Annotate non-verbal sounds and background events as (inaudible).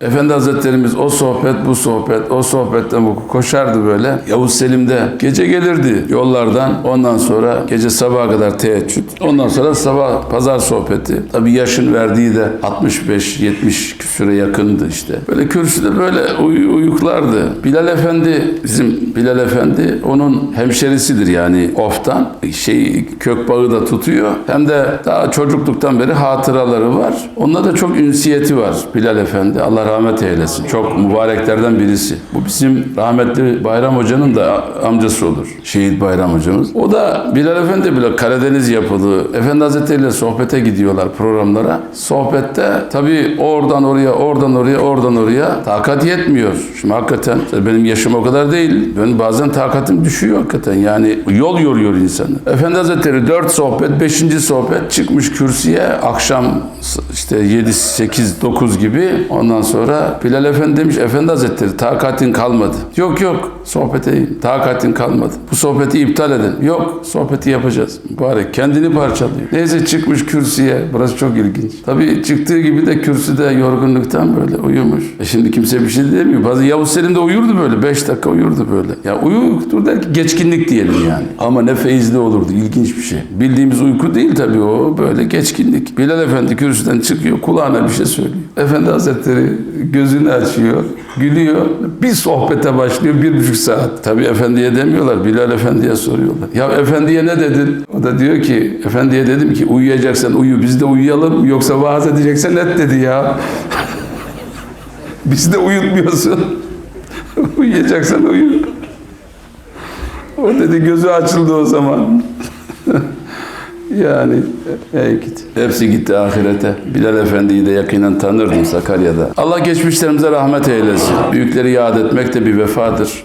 Efendi Hazretlerimiz o sohbet bu sohbet o sohbetten bu koşardı böyle. Yavuz Selim'de gece gelirdi yollardan. Ondan sonra gece sabaha kadar teheccüd. Ondan sonra sabah pazar sohbeti. Tabii yaşın verdiği de 65-70 küsüre yakındı işte. Böyle kürsüde böyle uy- uyuklardı. Bilal Efendi bizim Bilal Efendi onun hemşerisidir yani oftan. Şey kök bağı da tutuyor. Hem de daha çocukluktan beri hatıraları var. Onda da çok ünsiyeti var Bilal Efendi. Allah rahmet eylesin. Çok mübareklerden birisi. Bu bizim rahmetli Bayram Hoca'nın da amcası olur. Şehit Bayram Hocamız. O da Bilal Efendi bile Karadeniz yapılı. Efendi Hazretleri ile sohbete gidiyorlar programlara. Sohbette tabii oradan oraya, oradan oraya, oradan oraya takat yetmiyor. Şimdi hakikaten benim yaşım o kadar değil. Ben bazen takatim düşüyor hakikaten. Yani yol yoruyor insanı. Efendi Hazretleri dört sohbet, beşinci sohbet çıkmış kürsüye akşam işte 7, 8, 9 gibi ondan sonra Bilal Efendi demiş Efendi Hazretleri takatin kalmadı. Yok yok sohbete takatin kalmadı. Bu sohbeti iptal edin. Yok sohbeti yapacağız. Mübarek kendini parçalıyor. Neyse çıkmış kürsüye. Burası çok ilginç. Tabii çıktığı gibi de kürsüde yorgunluktan böyle uyumuş. E şimdi kimse bir şey demiyor. Bazı Yavuz Selim de uyurdu böyle. 5 dakika uyurdu böyle. Ya uyudur der ki geçkinlik diyelim yani. Ama ne feyizli olurdu. ilginç bir şey. Bildiğimiz uyku değil tabii o. Böyle geçkinlik. Bilal Efendi kürsüden çıkıyor. Kulağına bir şey söylüyor. Efendi Hazretleri gözünü açıyor. Gülüyor. Bir sohbete başlıyor. Bir buçuk saat. Tabii efendiye demiyorlar. Bilal Efendi'ye soruyorlar. Ya efendiye ne dedin? O da diyor ki efendiye dedim ki uyuyacaksan uyu. Biz de uyuyalım. Yoksa vaaz edeceksen et dedi ya. (laughs) Biz de uyutmuyorsun. (laughs) Uyuyacaksan uyu. O dedi gözü açıldı o zaman. (laughs) yani ey git. Hepsi gitti ahirete. Bilal Efendi'yi de yakinen tanırdım Sakarya'da. Allah geçmişlerimize rahmet eylesin. Büyükleri yad etmek de bir vefadır.